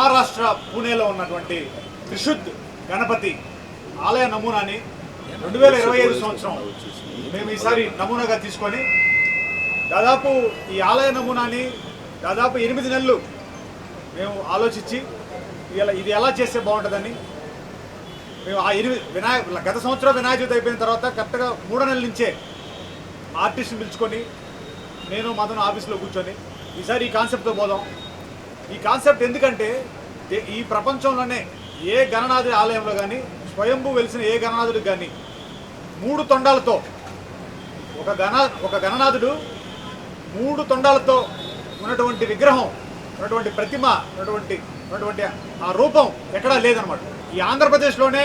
మహారాష్ట్ర పూణేలో ఉన్నటువంటి త్రిశుద్ధ్ గణపతి ఆలయ నమూనాని రెండు వేల ఇరవై ఐదు సంవత్సరం మేము ఈసారి నమూనాగా తీసుకొని దాదాపు ఈ ఆలయ నమూనాని దాదాపు ఎనిమిది నెలలు మేము ఆలోచించి ఇలా ఇది ఎలా చేస్తే బాగుంటుందని మేము ఆ ఎనిమిది వినాయక గత సంవత్సరం వినాయక చవితి అయిపోయిన తర్వాత కరెక్ట్గా మూడో నెలల నుంచే ఆర్టిస్ట్ని పిలుచుకొని నేను మదన ఆఫీస్లో కూర్చొని ఈసారి ఈ కాన్సెప్ట్తో పోదాం. ఈ కాన్సెప్ట్ ఎందుకంటే ఈ ప్రపంచంలోనే ఏ గణనాథుడి ఆలయంలో కానీ స్వయంభూ వెలిసిన ఏ గణనాథుడికి కానీ మూడు తొండాలతో ఒక గణ ఒక గణనాథుడు మూడు తొండాలతో ఉన్నటువంటి విగ్రహం ఉన్నటువంటి ప్రతిమ ఉన్నటువంటి ఉన్నటువంటి ఆ రూపం ఎక్కడా లేదనమాట. ఈ ఆంధ్రప్రదేశ్లోనే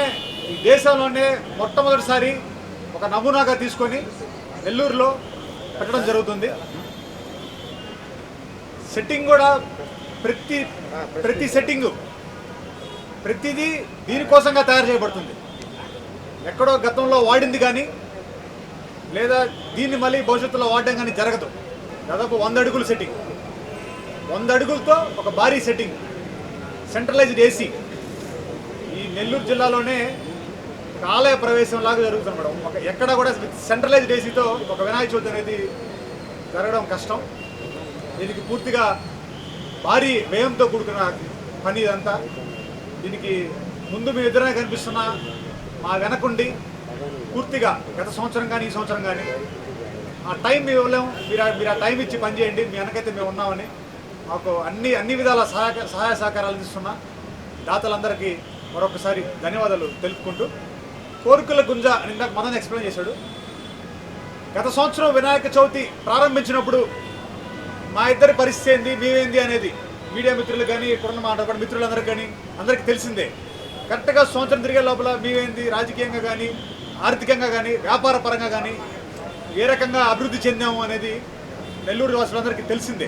ఈ దేశంలోనే మొట్టమొదటిసారి ఒక నమూనాగా తీసుకొని నెల్లూరులో పెట్టడం జరుగుతుంది. సెట్టింగ్ కూడా ప్రతి ప్రతి సెట్టింగు ప్రతిదీ దీనికోసంగా తయారు చేయబడుతుంది. ఎక్కడో గతంలో వాడింది కానీ లేదా దీన్ని మళ్ళీ భవిష్యత్తులో వాడడం కానీ జరగదు. దాదాపు వంద అడుగుల సెట్టింగ్. వంద అడుగులతో ఒక భారీ సెట్టింగ్. సెంట్రలైజ్డ్ ఏసీ ఈ నెల్లూరు జిల్లాలోనే ఆలయ ప్రవేశం లాగా జరుగుతుంది మేడం. ఒక ఎక్కడ కూడా సెంట్రలైజ్డ్ ఏసీతో ఒక వినాయక చవితి అనేది జరగడం కష్టం. దీనికి పూర్తిగా భారీ వ్యయంతో కూడుకున్న పని ఇదంతా. దీనికి ముందు మీ ఇద్దరే కనిపిస్తున్న మా వెనకుండి పూర్తిగా గత సంవత్సరం కానీ ఈ సంవత్సరం కానీ. ఆ టైం మేము ఇవ్వలేము మీరు మీరు ఆ టైం ఇచ్చి పని చేయండి మీ వెనకైతే మేము ఉన్నామని మాకు అన్ని అన్ని విధాల సహాయ సహాయ సహకారాలు ఇస్తున్న దాతలందరికీ మరొకసారి ధన్యవాదాలు తెలుపుకుంటూ. కోరికల గుంజ అని ఇందాక మదన్ ఎక్స్ప్లెయిన్ చేశాడు. గత సంవత్సరం వినాయక చవితి ప్రారంభించినప్పుడు మా ఇద్దరి పరిస్థితి ఏంది? మేమేంది అనేది మీడియా మిత్రులు కానీ ఇక్కడున్న మాట్లాడే మిత్రులందరికీ కానీ అందరికీ తెలిసిందే. కరెక్ట్గా సంవత్సరం తిరిగే లోపల మేమేంది? రాజకీయంగా కానీ ఆర్థికంగా కానీ వ్యాపార పరంగా కానీ ఏ రకంగా అభివృద్ధి చెందాము అనేది నెల్లూరు వాసులందరికీ తెలిసిందే.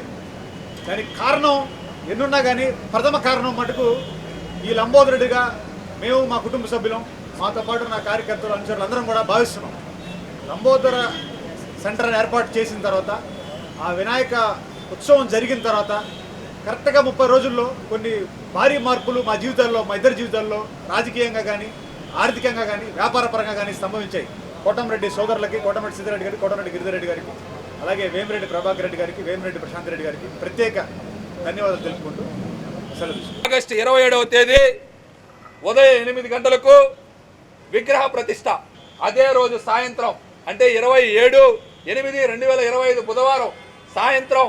దానికి కారణం ఎన్నున్నా కానీ ప్రథమ కారణం మటుకు ఈ లంబోదరుడిగా మేము మా కుటుంబ సభ్యులం మాతో పాటు నా కార్యకర్తలు అనుచరులు అందరం కూడా భావిస్తున్నాం. లంబోదర సెంటర్ ఏర్పాటు చేసిన తర్వాత ఆ వినాయక ఉత్సవం జరిగిన తర్వాత కరెక్ట్గా ముప్పై రోజుల్లో కొన్ని భారీ మార్పులు మా జీవితాల్లో మా ఇద్దరి జీవితాల్లో రాజకీయంగా కానీ ఆర్థికంగా కానీ వ్యాపార పరంగా కానీ సంభవించాయి. కోటంరెడ్డి సోదరులకి కోటంరెడ్డి సిద్ధిరెడ్డి గారికి కోటంరెడ్డి గిరిధరెడ్డి గారికి అలాగే వేమిరెడ్డి ప్రభాకర్ రెడ్డి గారికి వేమిరెడ్డి ప్రశాంత్ రెడ్డి గారికి ప్రత్యేక ధన్యవాదాలు తెలుపుకుంటూ ఆగస్టు ఇరవై ఏడవ తేదీ ఉదయం ఎనిమిది గంటలకు విగ్రహ ప్రతిష్ట. అదే రోజు సాయంత్రం అంటే ఇరవై ఏడు ఎనిమిది రెండు వేల ఇరవై ఐదు బుధవారం సాయంత్రం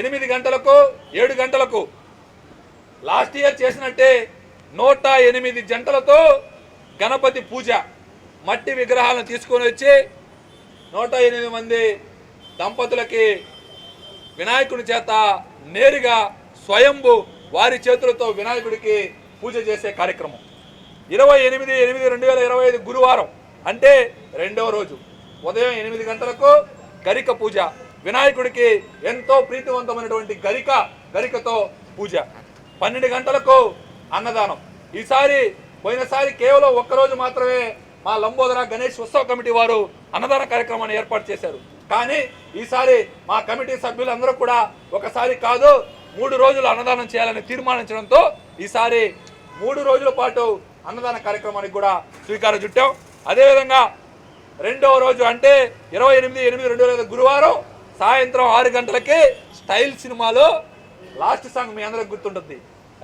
ఎనిమిది గంటలకు ఏడు గంటలకు. లాస్ట్ ఇయర్ చేసినట్టే నూట ఎనిమిది జంటలతో గణపతి పూజ. మట్టి విగ్రహాలను తీసుకొని వచ్చి నూట ఎనిమిది మంది దంపతులకి వినాయకుని చేత నేరుగా స్వయంభు వారి చేతులతో వినాయకుడికి పూజ చేసే కార్యక్రమం. ఇరవై ఎనిమిది ఎనిమిది రెండు వేల ఇరవై ఐదు గురువారం అంటే రెండవ రోజు. ఉదయం ఎనిమిది గంటలకు గరిక పూజ. వినాయకుడికి ఎంతో ప్రీతివంతమైనటువంటి గరిక గరికతో పూజ. పన్నెండు గంటలకు అన్నదానం. ఈసారి పోయినసారి కేవలం ఒక్కరోజు మాత్రమే మా లంబోదర గణేష్ ఉత్సవ కమిటీ వారు అన్నదాన కార్యక్రమాన్ని ఏర్పాటు చేశారు. కానీ ఈసారి మా కమిటీ సభ్యులందరూ కూడా ఒకసారి కాదు మూడు రోజులు అన్నదానం చేయాలని తీర్మానించడంతో ఈసారి మూడు రోజుల పాటు అన్నదాన కార్యక్రమానికి కూడా స్వీకారం చుట్టాం. అదేవిధంగా రెండవ రోజు అంటే ఇరవై ఎనిమిది ఎనిమిది రెండు గురువారం సాయంత్రం ఆరు గంటలకి స్టైల్ సినిమాలో లాస్ట్ సాంగ్ మీ అందరికి గుర్తుంటుంది.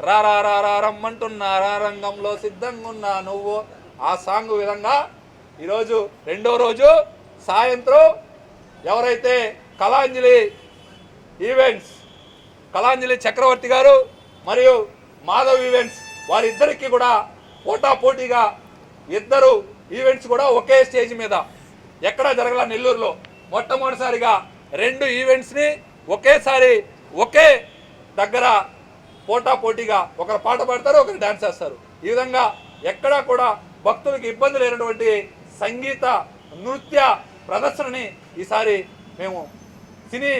రా రా రా రా రమ్మంటున్నా రా రంగంలో సిద్ధంగా ఉన్నా నువ్వు. ఆ సాంగ్ విధంగా ఈరోజు రెండో రోజు సాయంత్రం ఎవరైతే కళాంజలి ఈవెంట్స్ కళాంజలి చక్రవర్తి గారు మరియు మాధవ్ ఈవెంట్స్ వారిద్దరికీ కూడా పోటాపోటీగా ఇద్దరు ఈవెంట్స్ కూడా ఒకే స్టేజ్ మీద. ఎక్కడా జరగల నెల్లూరులో. మొట్టమొదటిసారిగా రెండు ఈవెంట్స్ని ఒకేసారి ఒకే దగ్గర పోటా పోటీగా ఒకరు పాట పాడతారు ఒకరు డ్యాన్స్ చేస్తారు. ఈ విధంగా ఎక్కడా కూడా భక్తులకు ఇబ్బంది లేనటువంటి సంగీత నృత్య ప్రదర్శనని ఈసారి మేము సినీ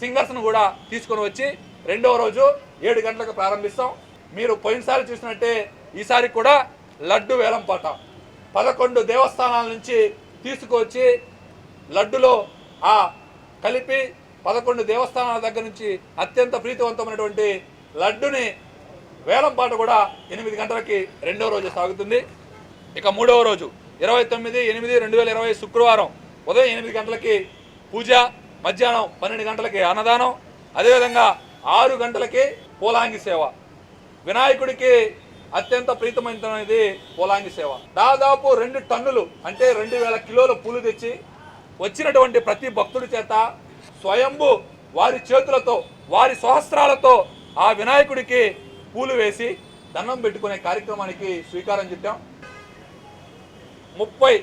సింగర్స్ను కూడా తీసుకొని వచ్చి రెండవ రోజు ఏడు గంటలకు ప్రారంభిస్తాం. మీరు పోయినసారి చూసినట్టే ఈసారి కూడా లడ్డు వేలం పాట పదకొండు దేవస్థానాల నుంచి తీసుకొచ్చి లడ్డులో ఆ కలిపి పదకొండు దేవస్థానాల దగ్గర నుంచి అత్యంత ప్రీతివంతమైనటువంటి లడ్డుని వేలంపాట కూడా ఎనిమిది గంటలకి రెండవ రోజు సాగుతుంది. ఇక మూడవ రోజు ఇరవై తొమ్మిది ఎనిమిది రెండు వేల ఇరవై శుక్రవారం ఉదయం ఎనిమిది గంటలకి పూజ మధ్యాహ్నం పన్నెండు గంటలకి అన్నదానం అదేవిధంగా ఆరు గంటలకి పూలాంగి సేవ. వినాయకుడికి అత్యంత ప్రీతమైనది పూలాంగి సేవ. దాదాపు రెండు టన్నులు అంటే రెండు వేల కిలోల పూలు తెచ్చి వచ్చినటువంటి ప్రతి భక్తుడి చేత స్వయంభు వారి చేతులతో వారి సహస్రాలతో ఆ వినాయకుడికి పూలు వేసి దండం పెట్టుకునే కార్యక్రమానికి శ్రీకారం చుట్టాం ముప్పై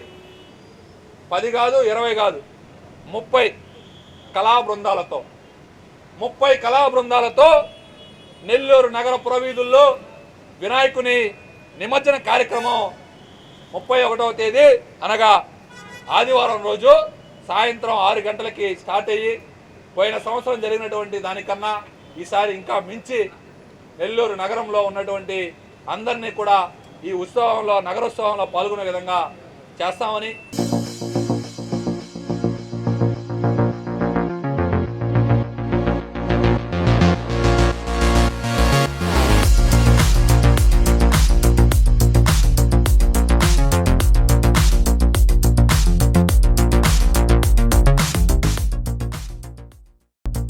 పది కాదు ఇరవై కాదు ముప్పై కళా బృందాలతో ముప్పై కళా బృందాలతో నెల్లూరు నగర పురవీధుల్లో వినాయకుని నిమజ్జన కార్యక్రమం ముప్పై ఒకటవ తేదీ అనగా ఆదివారం రోజు సాయంత్రం ఆరు గంటలకి స్టార్ట్ అయ్యి పోయిన సంవత్సరం జరిగినటువంటి దానికన్నా ఈసారి ఇంకా మించి నెల్లూరు నగరంలో ఉన్నటువంటి అందరినీ కూడా ఈ ఉత్సవంలో నగరోత్సవంలో పాల్గొనే విధంగా చేస్తామని